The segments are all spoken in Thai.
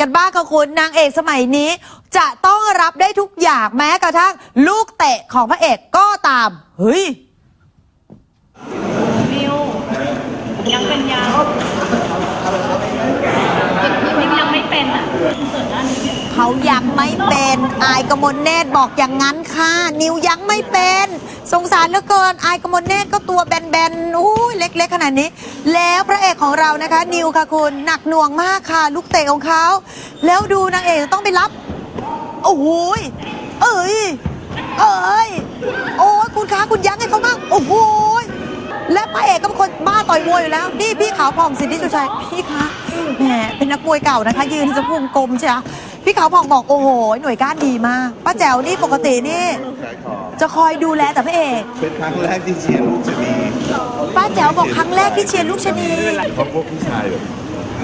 กันบ้ากันคุณนางเอกสมัยนี้ จะต้องรับได้ทุกอย่างแม้กระทั่งลูกเตะของพระเอกก็ตาม เฮ้ย นิวยังเป็นยาวนิวยังไม่เป็นอะ เขายังไม่เป็นอายกมลเนตรบอกอย่างนั้นค่ะ นิวยังไม่เป็น สงสารเหลือเกินอายกมลเนตรก็ตัวแบนๆอู้ยเล็กๆขนาดนี้ แล้วพระเอกของเรานะคะ นิวค่ะคุณหนักหน่วงมากค่ะ ลูกเตะของเขาแล้วดูนางเอกต้องไปรับโอ้โหเอ้ยเอ้ยโอ้ยคุณคะคุณยั้งให้เขาบ้างโอ้โหและพระเอกก็เป็นคนบ้าต่อยมวยอยู่แล้ว นี่พี่ขาวผ่องสิทธิสุชัยพี่คะแหม นนักมวยเก่านะคะ ยืนสะพุงกลมใช่ไหมพี่ขาวผ่องบอกโอ้โห หน่วยก้านดีมากป้าแจ๋วนี่ปกตินี่ขายของจะคอยดูแลแต่พระเอกเป็นครั้งแรกที่เชียร์ลูกชนีป้าแจ๋วบอกครั้งแรกที่เชียร์ลูกชะนีเพราะพวกผู้ชายแบบ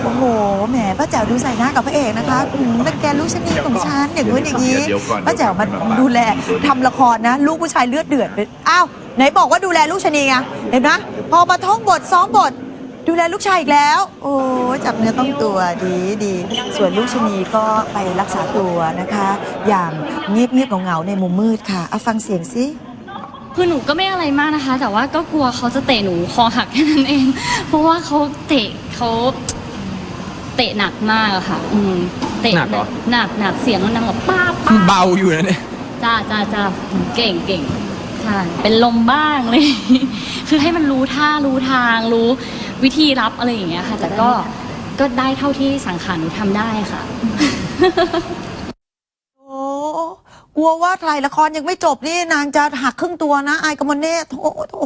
โอ้โห แหม ป้าแจ๋วดูใส่หน้ากับพระเอกนะคะอืมเป็นแกลูกชะนีของฉันอย่างนู้นอย่างนี้ ป้าแจ๋วมาดูแลทำละครนะ ลูกผู้ชายเลือดเดือดไปอ้าว ไหนบอกว่าดูแลลูกชะนีไง เห็นไหมพอมาท่องบทซ้อมบท ดูแลลูกชายอีกแล้ว โอ้ยจับเนื้อต้องตัวดีดี ส่วนลูกชะนีก็ไปรักษาตัวนะคะ อย่างเงียบเงียบๆเหงาๆในมุมมืดค่ะเอาฟังเสียงสิคือหนูก็ไม่อะไรมากนะคะ แต่ว่าก็กลัวเขาจะเตะหนูคอหักแค่นั้นเอง เพราะว่าเขาเตะเขาเตะหนักมากอะค่ะ อืมเตะหนักเหรอ หนักหนักเสียงมันดังแบบป้าบป้าบเบาอยู่นะเนี่ย จ้าจ้าจ้าเก่งเก่งใช่เป็นลมบ้างเลย คือให้มันรู้ท่ารู้ทางรู้ วิธีรับอะไรอย่างเงี้ยค่ะ แต่ก็ก็ได้เท่าที่สังขารหนูทำได้ค่ะ โอ้กลัวว่าถ่ายละครยังไม่จบนี่นางจะหักครึ่งตัวนะ อายกมลเนตรโถโถ